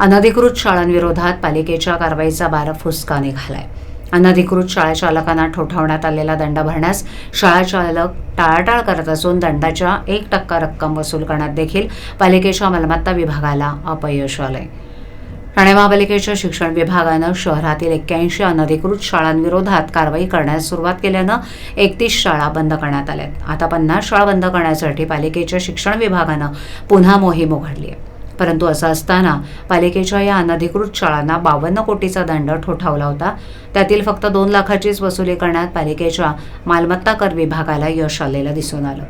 अनधिकृत शाळांविरोधात पालिकेच्या कारवाईचा बारा फुसका निघालाय. अनधिकृत शाळा चालकांना ठोठावण्यात आलेला दंड भरण्यास शाळा चालक टाळाटाळ करत असून दंडाच्या एक टक्का रक्कम वसूल करण्यात देखील पालिकेच्या मालमत्ता विभागाला अपयश आलंय. ठाणे महापालिकेच्या शिक्षण विभागानं शहरातील एक्क्याऐंशी अनधिकृत शाळांविरोधात कारवाई करण्यास सुरुवात केल्यानं एकतीस शाळा बंद करण्यात आल्यात. आता पन्नास शाळा बंद करण्यासाठी पालिकेच्या शिक्षण विभागानं पुन्हा मोहीम उघडली आहे परंतु असं असताना पालिकेच्या या अनधिकृत शाळांना बावन्न कोटीचा दंड ठोठावला होता. त्यातील फक्त दोन लाखाचीच वसुली करण्यात पालिकेच्या मालमत्ता कर विभागाला यश आलेलं दिसून आलं.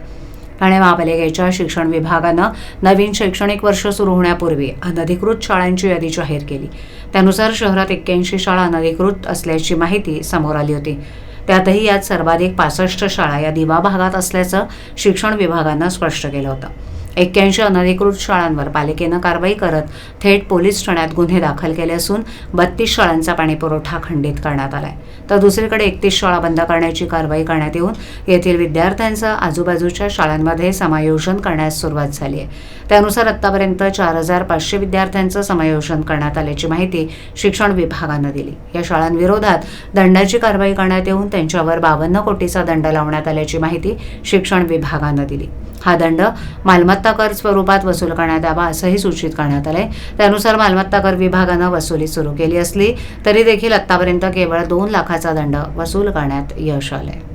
ठाणे महापालिकेच्या शिक्षण विभागानं नवीन शैक्षणिक वर्ष सुरू होण्यापूर्वी अनधिकृत शाळांची यादी जाहीर केली. त्यानुसार शहरात एक्क्याऐंशी शाळा अनधिकृत असल्याची माहिती समोर आली होती. त्यातही यात सर्वाधिक पासष्ट शाळा या दिवा भागात असल्याचं शिक्षण विभागानं स्पष्ट केलं होतं. एक्क्याऐंशी अनधिकृत शाळांवर पालिकेनं कारवाई करत थेट पोलीस ठाण्यात गुन्हे दाखल केले असून बत्तीस शाळांचा पाणीपुरवठा खंडित करण्यात आला आहे तर दुसरीकडे एकतीस शाळा बंद करण्याची कारवाई करण्यात येऊन येथील विद्यार्थ्यांचं आजूबाजूच्या शाळांमध्ये समायोजन करण्यास सुरुवात झाली आहे. त्यानुसार आत्तापर्यंत चार हजार पाचशे विद्यार्थ्यांचं समायोजन करण्यात आल्याची माहिती शिक्षण विभागानं दिली. या शाळांविरोधात दंडाची कारवाई करण्यात येऊन त्यांच्यावर बावन्न कोटीचा दंड लावण्यात आल्याची माहिती शिक्षण विभागानं दिली. हा दंड मालमत्ता कर स्वरूपात वसूल करण्यात यावा असंही सूचित करण्यात आलंय. त्यानुसार मालमत्ता कर विभागानं वसुली सुरू केली असली तरी देखील आतापर्यंत केवळ दोन लाखाचा दंड वसूल करण्यात यश आलंय.